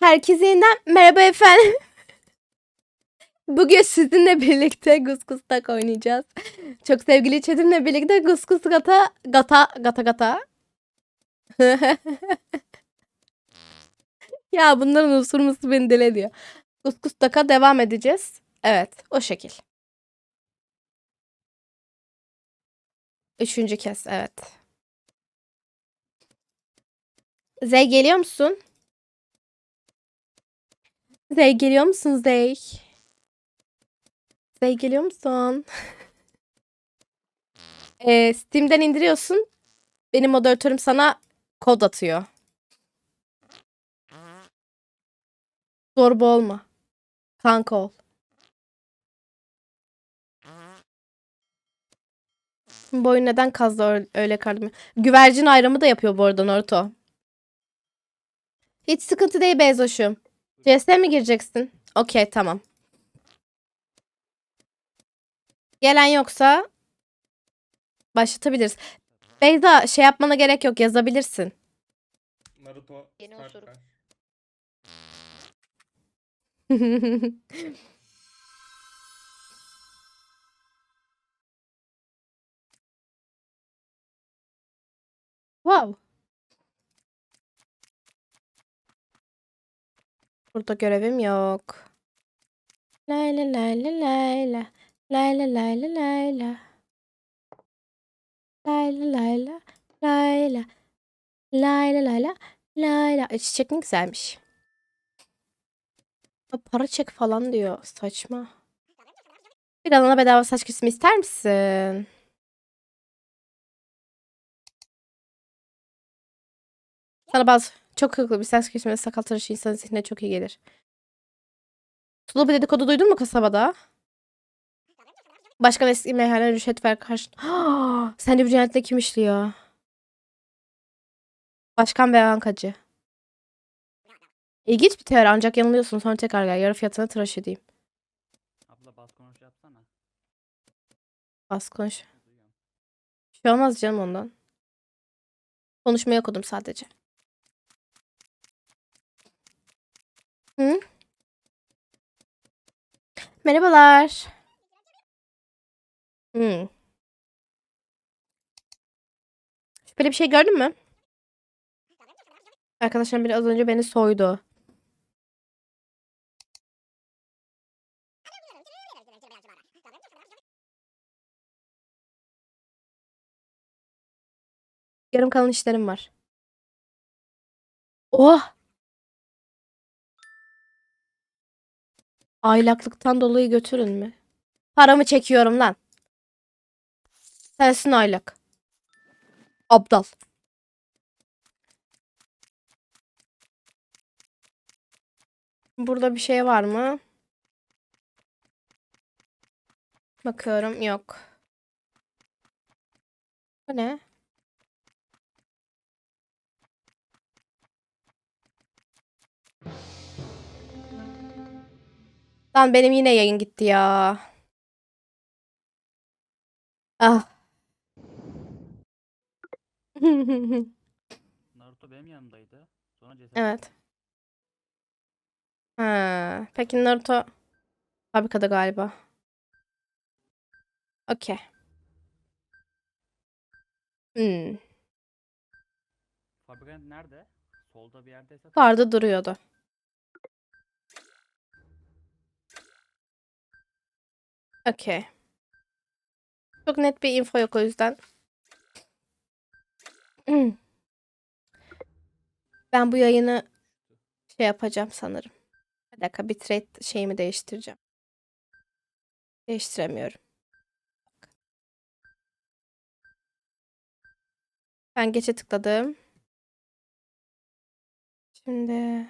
Herkese yeniden merhaba efendim. Bugün sizinle birlikte Guskus Tak oynayacağız. Çok sevgili Çetin'le birlikte Guskus Gata Gata Gata Gata. ya bunların usurması beni deli ediyor. Guskus Tak'a devam edeceğiz. Evet o şekil. Üçüncü kez evet. Zey geliyor musun? Zey geliyor musun Zey? Zey geliyor musun? Ee, Steam'den indiriyorsun. Benim moderatörüm sana kod atıyor. Zorba olma. Kanka ol. Bu oyun neden kazdı öyle- kaldım? Güvercin ayrımı da yapıyor bu arada Naruto. Hiç sıkıntı değil Bezoş'um. CS mi gireceksin? Okey tamam. Gelen yoksa başlatabiliriz. Beyza şey yapmana gerek yok yazabilirsin. Naruto Yeni Star wow. Burada görevim yok. Layla layla layla. Layla layla layla. Layla layla layla. Layla layla layla. E, çiçek ne güzelmiş. Para çek falan diyor. Saçma. Bir alana bedava saç kesimi ister misin? Sana bazı çok hızlı bir kesimi ve sakal tıraşı insanın zihnine çok iyi gelir. Sulu bir dedikodu duydun mu kasabada? Başkan eski meyhane rüşvet ver karşı... Sen de bir cinayetle kim işliyor? Başkan ve bankacı. İlginç bir teori ancak yanılıyorsun. Sonra tekrar gel. Yarı fiyatına tıraş edeyim. Abla bas konuş yapsana. Bas konuş. Bir şey olmaz canım ondan. Konuşmayı okudum sadece. Hı? Merhabalar. Hı. Şüpheli bir şey gördün mü? Arkadaşlarım biri az önce beni soydu. Yarım kalan işlerim var. Oh! Aylaklıktan dolayı götürün mü? Paramı çekiyorum lan. Sensin aylak. Aptal. Burada bir şey var mı? Bakıyorum yok. Bu ne? Lan benim yine yayın gitti ya. Ah. Naruto benim yanımdaydı. Sonra ceset Evet. Ha, peki Naruto fabrikada galiba. Okey. Hmm. Fabrika nerede? Solda bir yerdeyse Vardı duruyordu. Okey. Çok net bir info yok o yüzden. Ben bu yayını şey yapacağım sanırım. Bir dakika bitrate şeyimi değiştireceğim. Değiştiremiyorum. Ben geçe tıkladım. Şimdi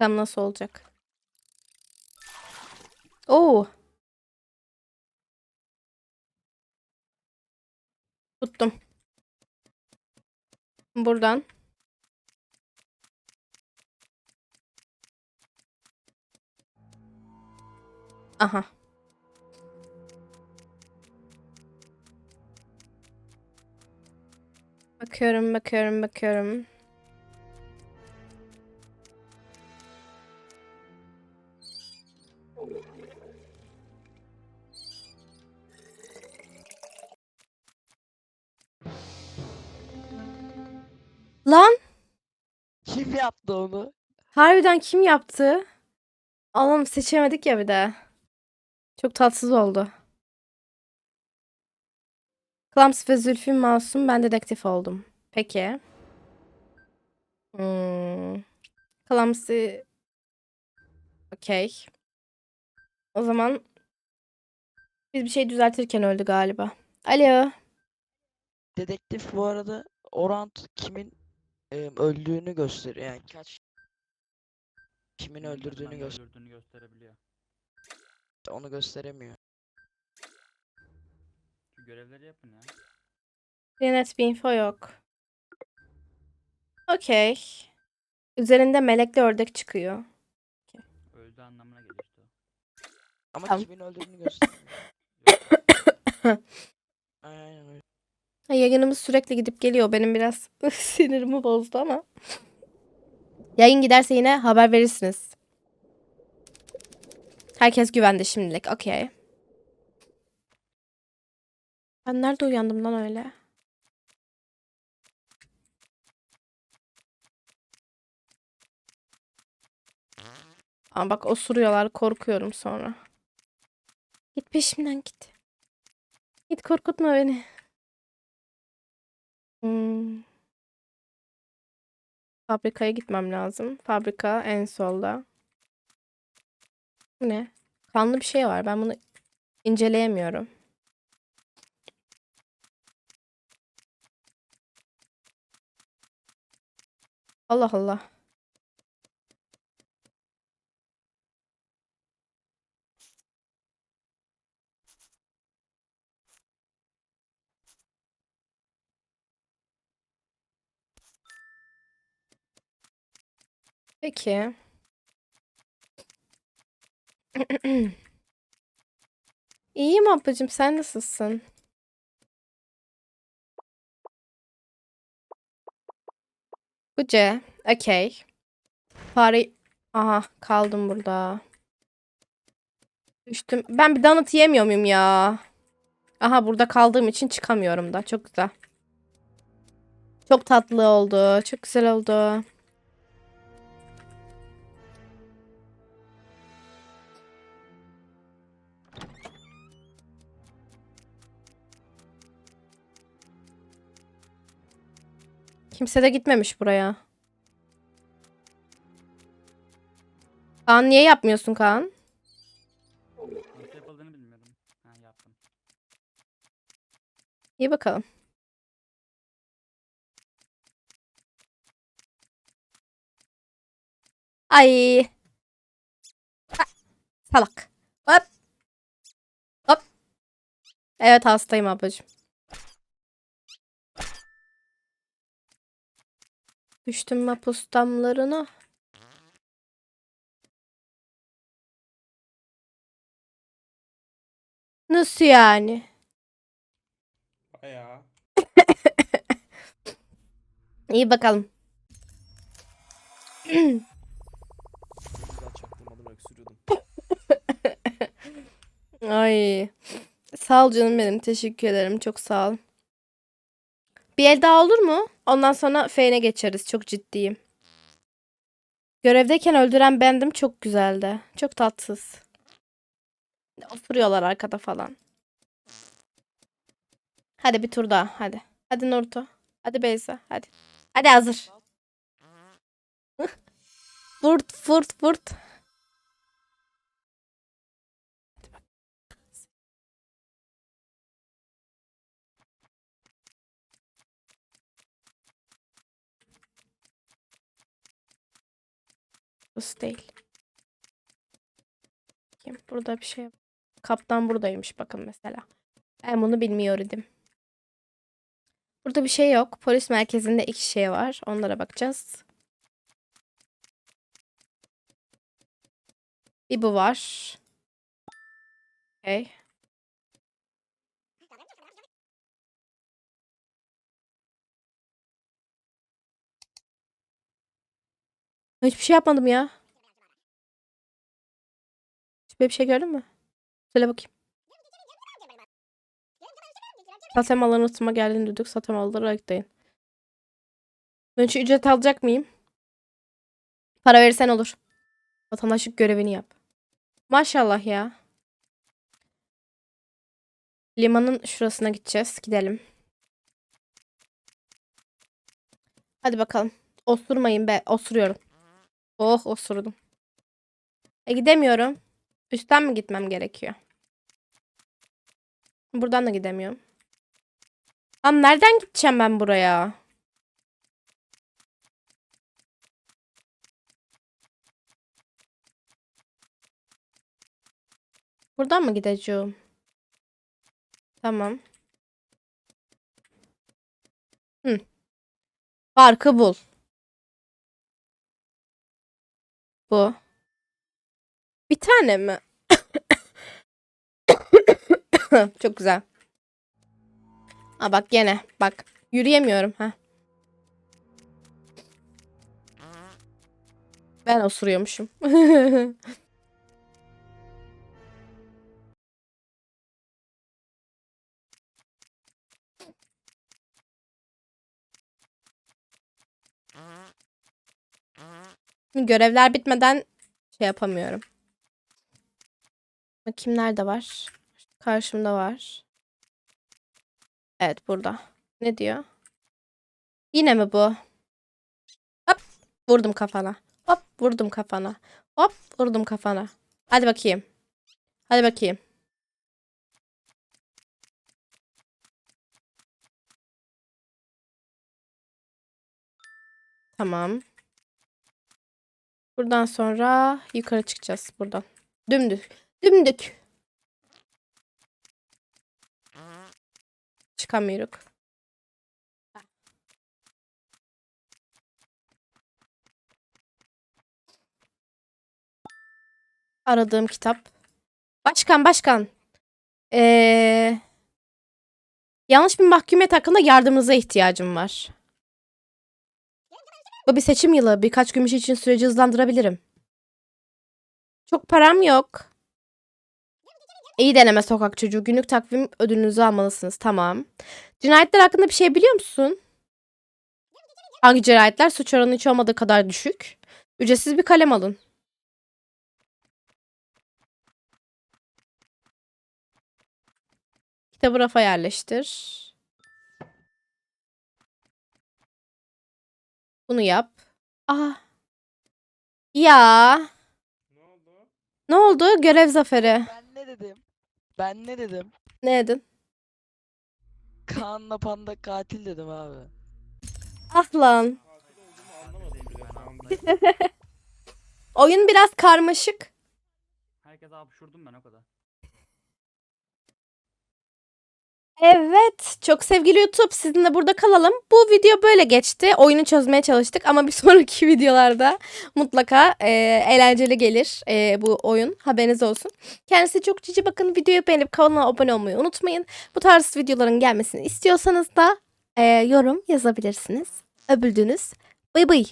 Bakalım nasıl olacak. Oo. Tuttum. Buradan. Aha. Bakıyorum, bakıyorum, bakıyorum. Yaptı onu? harbiden kim yaptı? Allah'ım seçemedik ya bir de. Çok tatsız oldu. Klams ve Zülfü masum ben dedektif oldum. Peki. Hmm. Clumsy Okey. O zaman biz bir şey düzeltirken öldü galiba. Alo. Dedektif bu arada Orant kimin e, öldüğünü gösteriyor. Yani kaç kimin öldürdüğünü göster öldürdüğünü gösterebiliyor. onu gösteremiyor. Şu görevleri yapın ya. Net bir info yok. Okey. Üzerinde melekli ördek çıkıyor. Öldü anlamına geliyor işte. Ama Tamam. kimin öldürdüğünü göstermiyor. Yayınımız sürekli gidip geliyor. Benim biraz sinirimi bozdu ama. Yayın giderse yine haber verirsiniz. Herkes güvende şimdilik. Okey. Ben nerede uyandım lan öyle? Ama bak osuruyorlar. Korkuyorum sonra. Git peşimden git. Git korkutma beni. Hmm. Fabrikaya gitmem lazım. Fabrika en solda. Bu ne? Kanlı bir şey var. Ben bunu inceleyemiyorum. Allah Allah. Peki. İyiyim ablacığım. Sen nasılsın? Bu C. Okey. Fare... Aha kaldım burada. Düştüm. Ben bir donut yemiyor muyum ya? Aha burada kaldığım için çıkamıyorum da. Çok güzel. Çok tatlı oldu. Çok güzel oldu. Kimse de gitmemiş buraya. Kaan niye yapmıyorsun Kaan? Nasıl. İyi bakalım. Ay. Salak. Hop. Hop. Evet hastayım ablacığım. Düştüm mapus damlarına. Nasıl yani? Bayağı. İyi bakalım. Ay. Sağ ol canım benim. Teşekkür ederim. Çok sağ ol. Bir el daha olur mu? Ondan sonra Feyne geçeriz. Çok ciddiyim. Görevdeyken öldüren bendim. Çok güzeldi. Çok tatsız. Oturuyorlar arkada falan. Hadi bir tur daha. Hadi. Hadi Naruto. Hadi Beyza. Hadi. Hadi hazır. Vurt vurt vurt. Burası değil. Burada bir şey. Kaptan buradaymış bakın mesela. Ben bunu bilmiyordum. Burada bir şey yok. Polis merkezinde iki şey var. Onlara bakacağız. Bir bu var. Okay. Hiçbir şey yapmadım ya. Hiçbir bir şey gördün mü? Söyle bakayım. Satem alanı ısıtma geldiğini duyduk. Satem ayıklayın. Ben şu ücret alacak mıyım? Para verirsen olur. Vatandaşlık görevini yap. Maşallah ya. Limanın şurasına gideceğiz. Gidelim. Hadi bakalım. Osurmayın be. Osuruyorum. Oh osurdum. E gidemiyorum. Üstten mi gitmem gerekiyor? Buradan da gidemiyorum. Lan nereden gideceğim ben buraya? Buradan mı gideceğim? Tamam. Hı. Farkı bul. Bu. Bir tane mi? Çok güzel. Aa bak gene bak yürüyemiyorum ha. Ben osuruyormuşum. Görevler bitmeden şey yapamıyorum. Bakayım nerede var? Karşımda var. Evet burada. Ne diyor? Yine mi bu? Hop vurdum kafana. Hop vurdum kafana. Hop vurdum kafana. Hadi bakayım. Hadi bakayım. Tamam. Buradan sonra yukarı çıkacağız buradan. Dümdük. Dümdük. Çıkamıyoruz. Aradığım kitap. Başkan başkan. Ee, yanlış bir mahkumiyet hakkında yardımınıza ihtiyacım var. Bu bir seçim yılı. Birkaç gümüş için süreci hızlandırabilirim. Çok param yok. İyi deneme sokak çocuğu. Günlük takvim ödülünüzü almalısınız. Tamam. Cinayetler hakkında bir şey biliyor musun? Hangi cinayetler suç oranı hiç olmadığı kadar düşük? Ücretsiz bir kalem alın. Kitabı rafa yerleştir. Bunu yap. Aa. Ya. Ne oldu? Ne oldu? Görev zaferi. Ben ne dedim? Ben ne dedim? Ne dedin? Kaan'la Panda katil dedim abi. Ah lan. Katil olduğumu anlamadım bile şu anda. Anlayın. Oyun biraz karmaşık. Herkese hapşurdum ben o kadar. Evet. Çok sevgili YouTube sizinle burada kalalım. Bu video böyle geçti. Oyunu çözmeye çalıştık ama bir sonraki videolarda mutlaka e, eğlenceli gelir e, bu oyun. Haberiniz olsun. Kendinize çok cici bakın. Videoyu beğenip kanala abone olmayı unutmayın. Bu tarz videoların gelmesini istiyorsanız da e, yorum yazabilirsiniz. Öbüldünüz. Bay bay.